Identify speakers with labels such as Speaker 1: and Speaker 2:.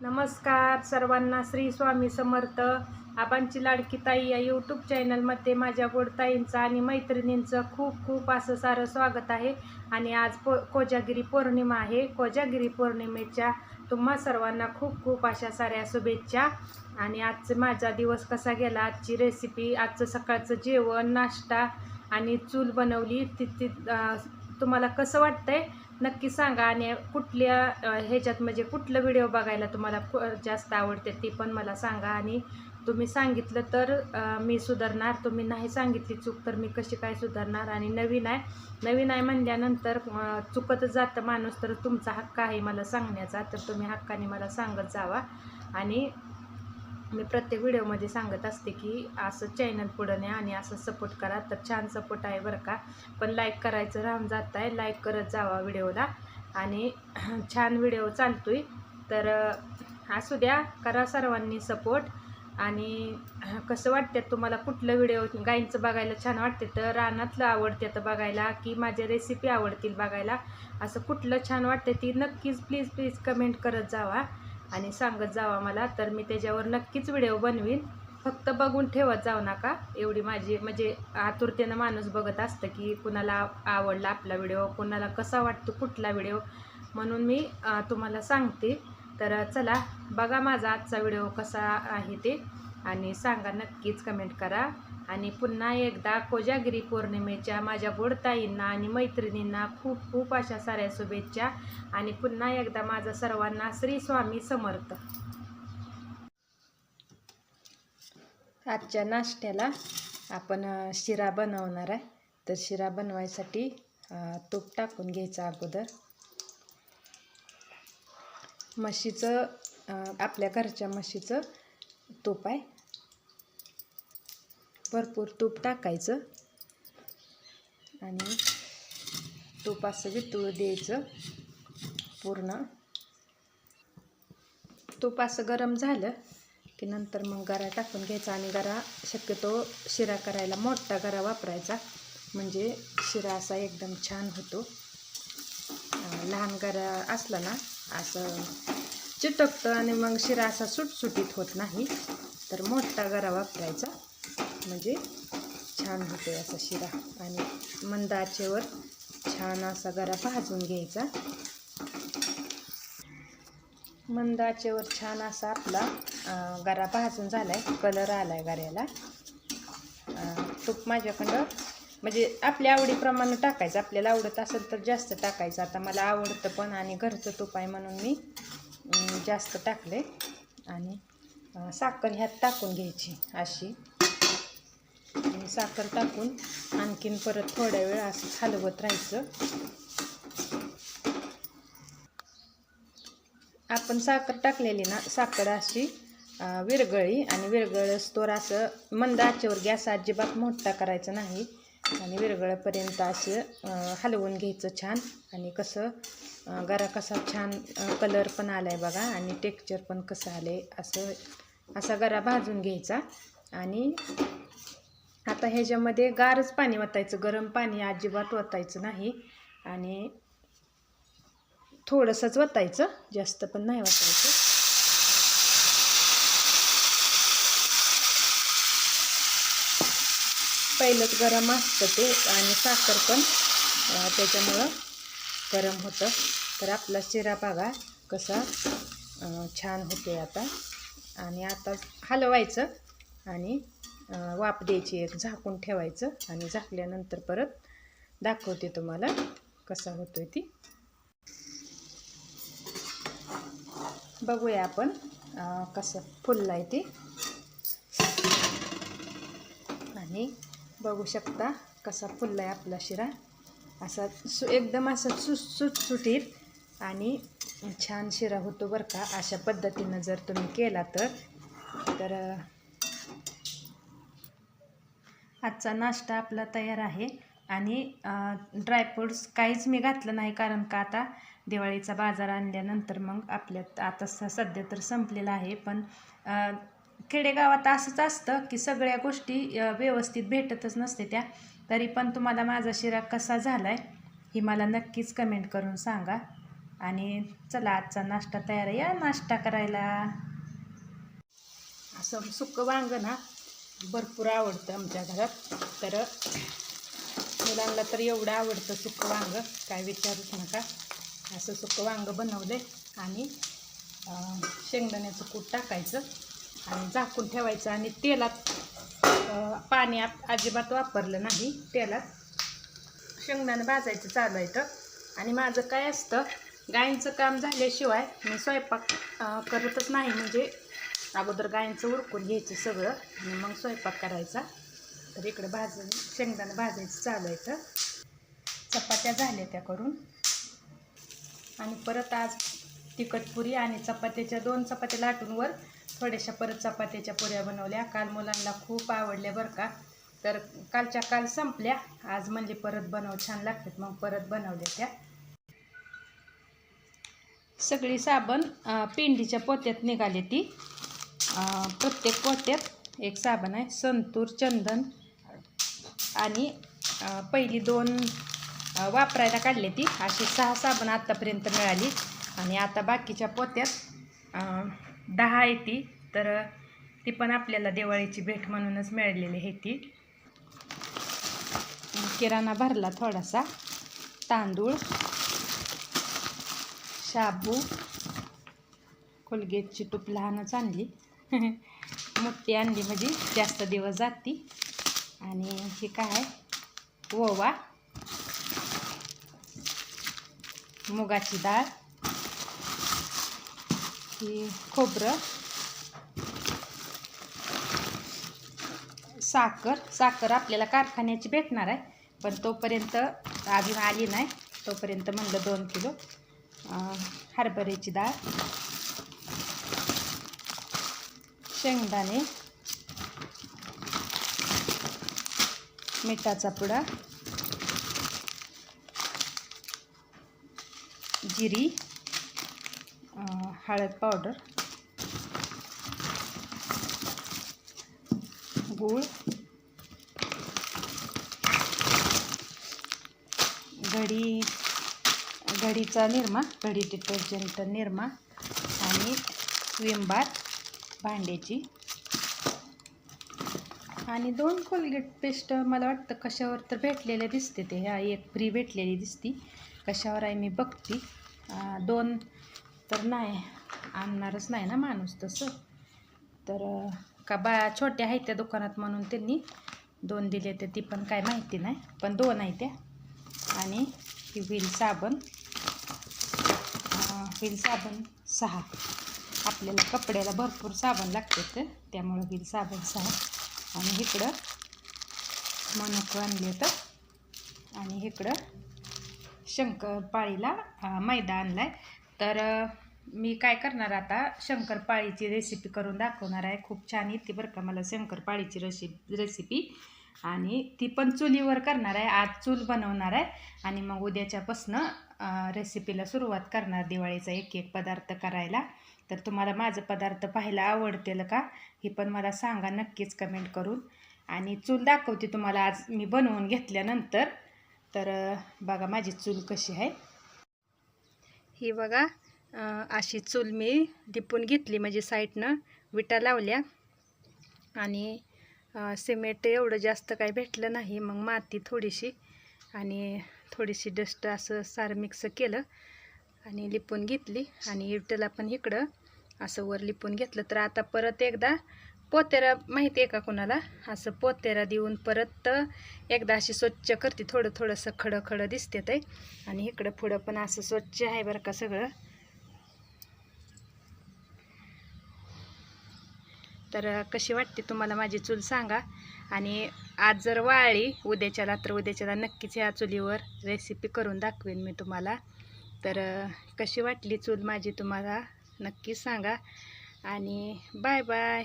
Speaker 1: नमस्कार सर्वांना श्री स्वामी समर्थ. आबांची लाडकी ताई या यूट्यूब चॅनलमध्ये माझ्या गोडताईंचं आणि मैत्रिणींचं खूप खूप असं सारं स्वागत आहे. आणि आज पो कोजागिरी पौर्णिमा आहे. कोजागिरी पौर्णिमेच्या तुम्हा सर्वांना खूप खूप अशा साऱ्या शुभेच्छा. आणि आजचं माझा दिवस कसा गेला आजची रेसिपी आजचं सकाळचं जेवण नाश्ता आणि चूल बनवली. ती ती तुम्हाला कसं वाटतंय? नक्की सांगा आणि कुठल्या ह्याच्यात म्हणजे कुठलं व्हिडिओ बघायला तुम्हाला जास्त आवडते ते पण मला सांगा. आणि तुम्ही सांगितलं तर मी सुधारणार. तुम्ही नाही सांगितली चूक तर मी कशी काय सुधारणार? आणि नवीन आहे. नवीन आहे म्हणल्यानंतर चुकतच जातं माणूस तर तुमचा हक्क आहे मला सांगण्याचा. तर तुम्ही हक्काने मला सांगत जावा. आणि मी प्रत्येक व्हिडिओमध्ये सांगत असते की असं चॅनल पुढं न्या आणि असं सपोर्ट करा. तर छान सपोर्ट आहे बरं का. पण लाईक करायचं राहून जात आहे. लाईक करत जावा व्हिडिओला. आणि छान व्हिडिओ चालतोय. तर असू द्या. करा सर्वांनी सपोर्ट आणि कसं वाटतं तुम्हाला? कुठलं व्हिडिओ? गाईंचं बघायला छान वाटते तर रानातलं आवडते तर बघायला की माझ्या रेसिपी आवडतील बघायला. असं कुठलं छान वाटते ती नक्कीच प्लीज प्लीज कमेंट करत जावा. आणि सांगत जावा मला तर मी त्याच्यावर नक्कीच व्हिडिओ बनवीन. फक्त बघून ठेवत जाऊ नका. एवढी माझी म्हणजे आतुरतेनं माणूस बघत असतं की कुणाला आवडला आपला व्हिडिओ कुणाला कसा वाटतो कुठला व्हिडिओ. म्हणून मी तुम्हाला सांगते. तर चला बघा माझा आजचा व्हिडिओ कसा आहे ते. आणि सांगा नक्कीच कमेंट करा. आणि पुन्हा एकदा कोजागिरी पौर्णिमेच्या माझ्या गोडताईंना आणि मैत्रिणींना खूप खूप अशा साऱ्या शुभेच्छा आणि पुन्हा एकदा माझा सर्वांना श्री स्वामी समर्थ. आजच्या नाश्त्याला आपण शिरा बनवणार आहे. तर शिरा बनवायसाठी तूप टाकून घ्यायचं अगोदर. म्हशीचं आपल्या घरच्या म्हशीचं तूप आहे. भरपूर तूप टाकायचं. आणि तूप असं वितळू द्यायचं पूर्ण. तूप असं गरम झालं की नंतर मग गरा टाकून घ्यायचा आणि गरा शक्यतो शिरा करायला मोठा गरा वापरायचा. म्हणजे शिरा असा एकदम छान होतो. लहान गरा असला ना असं चिटकतं आणि मग शिरा असा सुटसुटीत होत नाही. तर मोठा गरा वापरायचा. म्हणजे छान होतो असा शिरा. आणि मंद आचेवर छान असा गरा भाजून घ्यायचा. मंद आचेवर छान असा आपला गरा भाजून झाला आहे कलर आला आहे गऱ्याला तूप माझ्याकडं म्हणजे आपल्या आवडीप्रमाणे टाकायचं. आपल्याला आवडत असेल तर जास्त टाकायचं. आता मला आवडतं पण आणि घरचं तूप आहे म्हणून मी जास्त टाकले आणि साखर ह्यात टाकून घ्यायची अशी. आणि साखर टाकून आणखीन परत थोड्या वेळ असं हलवत राहायचं. आपण साखर टाकलेली ना साखर अशी विरगळी आणि आणि तोर असं मंद आचेवर गॅस अजिबात मोठा करायचा नाही. आणि विरगळपर्यंत असं हलवून घ्यायचं छान. आणि कसं गरा कसा छान कलर पण आला आहे बघा आणि टेक्स्चर पण कसं आलं आहे असं असा गरा भाजून घ्यायचा. आणि आता ह्याच्यामध्ये गारच पाणी वतायचं गरम पाणी अजिबात वतायचं नाही. आणि थोडंसंच वतायचं जास्त पण नाही वतायचं पहिलंच गरम असतं ते आणि साखर पण त्याच्यामुळं गरम होतं. तर आपला शिरा बघा कसा छान होतो आता. आणि आता हलवायचं आणि वाफ द्यायची एक झाकून ठेवायचं आणि झाकल्यानंतर परत दाखवते तुम्हाला कसा होतोय ती. बघूया आपण कसं फुललं आहे ते. आणि बघू शकता कसा फुलला आहे आपला शिरा. असा सु एकदम असा सु सुटसुटीत आणि छान शिरा होतो बरं का. अशा पद्धतीनं जर तुम्ही केला तर तर आजचा नाश्ता आपला तयार आहे. आणि ड्रायफ्रूट्स काहीच मी घातलं नाही कारण का आता दिवाळीचा बाजार आणल्यानंतर मग आपल्यात आता स सध्या तर संपलेला आहे. पण खेडेगावात असंच असतं की सगळ्या गोष्टी व्यवस्थित भेटतच नसते त्या. तरी पण तुम्हाला माझा शिरा कसा झाला आहे ही मला नक्कीच कमेंट करून सांगा. आणि चला आजचा नाश्ता तयार आहे. या नाश्ता करायला. असं सुकं वांग ना भरपूर आवडतं आमच्या घरात. तर मुलांना तर एवढं आवडतं सुकं वांग. काय विचारूच नका. असं सुकं वांग बनवले आणि शेंगदाण्याचं कूट टाकायचं आणि झाकून ठेवायचं आणि तेलात पाणी आप- अजिबात वापरलं नाही. तेलात शेंगदाणं भाजायचं चालू आहे तर आणि माझं काय असतं गायींचं काम झाल्याशिवाय मी स्वयंपाक करतच नाही. म्हणजे अगोदर गायींचं उरकून घ्यायचं सगळं आणि मग स्वयंपाक करायचा. तर इकडे भाजून शेंगदाणं भाजायचं चालू आहे तर चपात्या झाल्या त्या करून. आणि परत आज तिखटपुरी आणि चपात्याच्या दोन चपात्या लाटूनवर थोड्याशा परत चपात्याच्या पुऱ्या बनवल्या. काल मुलांना खूप आवडल्या बरं का. तर कालच्या काल संपल्या. आज म्हणजे परत बनव छान लागतात मग परत बनवल्या त्या. सगळी साबण पिंडीच्या पेंडीच्या पोत्यात निघाली ती. प्रत्येक पोत्यात एक साबण आहे संतूर चंदन आणि पहिली दोन वापरायला काढली ती. अशी सहा साबण आत्तापर्यंत मिळाली आणि आता बाकीच्या पोत्यात दहा आहे ती. तर ती पण आपल्याला दिवाळीची भेट म्हणूनच मिळालेली आहे ती. किराणा भरला थोडासा. तांदूळ शाबू कोलगेटची टूप लहानच आणली. मोठी आणली म्हणजे जास्त दिवस जाती. आणि हे काय आहे? ओवा. मुगाची डाळ. ही खोबरं. साखर. साखर आपल्याला कारखान्याची भेटणार आहे. पण तोपर्यंत अजून आली नाही. तोपर्यंत म्हणलं दोन किलो. हरभऱ्याची डाळ. शेंगदाणे मिठाचा पुडा जिरी हळद पावडर गूळ घडी घडीचा निरमा घडी डिटर्जंट निरमा आणि विम बार. भांड्याची. आणि दोन कोलगेट पेस्ट मला वाटतं कशावर तर भेटलेले दिसते ते. ह्या एक फ्री भेटलेली दिसती. कशावर आहे मी बघते. दोन तर नाही आणणारच नाही ना माणूस तसं. तर का बा छोट्या आहेत त्या दुकानात म्हणून त्यांनी दोन दिले तर ती पण काय माहिती नाही पण दोन आहे त्या. आणि ही व्हील साबण. व्हील साबण सहा. आपल्याला कपड्याला भरपूर साबण लागते तर त्यामुळं व्हील साबण सहा आणि इकडं मनुकं आणले तर आणि इकडं शंकरपाळीला मैदा आणला आहे तर मी काय करणार आता शंकरपाळीची रेसिपी करून दाखवणार आहे. खूप छान येते बरं का मला शंकरपाळीची रेसि रेसिपी आणि ती पण चुलीवर करणार आहे. आज चूल बनवणार आहे. आणि मग उद्याच्यापासनं रेसिपीला सुरुवात करणार. दिवाळीचा एक एक पदार्थ करायला. तर तुम्हाला माझं पदार्थ पाहायला आवडतील का? हे पण मला सांगा नक्कीच कमेंट करून. आणि चूल दाखवते तुम्हाला आज मी बनवून घेतल्यानंतर. तर बघा माझी चूल कशी आहे. ही बघा अशी चूल मी दिपून घेतली म्हणजे साईडनं. विटा लावल्या. आणि सिमेंट एवढं जास्त काही भेटलं नाही. मग माती थोडीशी. आणि थोडीशी डस्ट असं सारं मिक्स केलं. आणि लिपून घेतली. आणि विटेला पण इकडं. असं वर लिपून घेतलं. तर आता परत एकदा पोतेरा माहिती आहे का कुणाला? असं पोतेरा देऊन परत एकदा अशी स्वच्छ करते. थोडं थोडंसं खडं खडं दिसते ते. आणि इकडं पुढं पण असं स्वच्छ आहे बरं का सगळं. तर कशी वाटते तुम्हाला माझी चूल सांगा. आणि आज जर वाळली उद्याच्याला तर उद्याच्याला नक्कीच ह्या चुलीवर रेसिपी करून दाखवेन मी तुम्हाला. तर कशी वाटली चूल माझी तुम्हाला नक्की सांगा. आणि बाय बाय